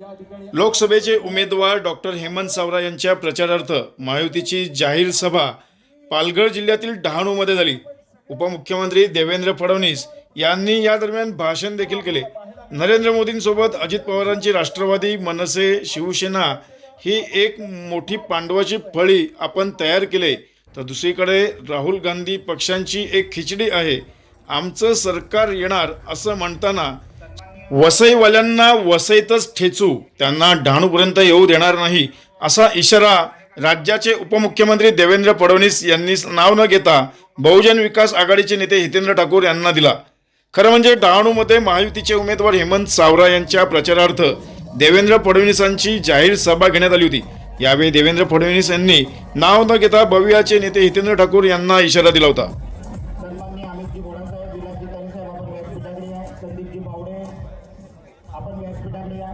लोकसभेचे उमेदवार डॉक्टर हेमंत सावरा यांच्या प्रचारार्थ महायुतीची जाहीर सभा पालघर जिल्ह्यातील डहाणूमध्ये झाली. उपमुख्यमंत्री देवेंद्र फडणवीस यांनी या दरम्यान भाषण देखील केले. नरेंद्र मोदींसोबत अजित पवारांची राष्ट्रवादी मनसे शिवसेना ही एक मोठी पांडवाची फळी आपण तयार केले. तर दुसरीकडे राहुल गांधी पक्षांची एक खिचडी आहे. आमचं सरकार येणार असं म्हणताना वसईवाल्यांना वसईतच ठेचू त्यांना डहाणूपर्यंत येऊ देणार नाही असा इशारा राज्याचे उपमुख्यमंत्री देवेंद्र फडणवीस यांनी नाव न घेता बहुजन विकास आघाडीचे नेते हितेंद्र ठाकूर यांना दिला. खरं म्हणजे डहाणूमध्ये महायुतीचे उमेदवार हेमंत सावरा यांच्या प्रचारार्थ देवेंद्र फडणवीसांची जाहीर सभा घेण्यात आली होती. यावेळी देवेंद्र फडणवीस यांनी नाव न घेता भव्याचे नेते हितेंद्र ठाकूर यांना इशारा दिला होता. आपण व्यासपीठाकडे या.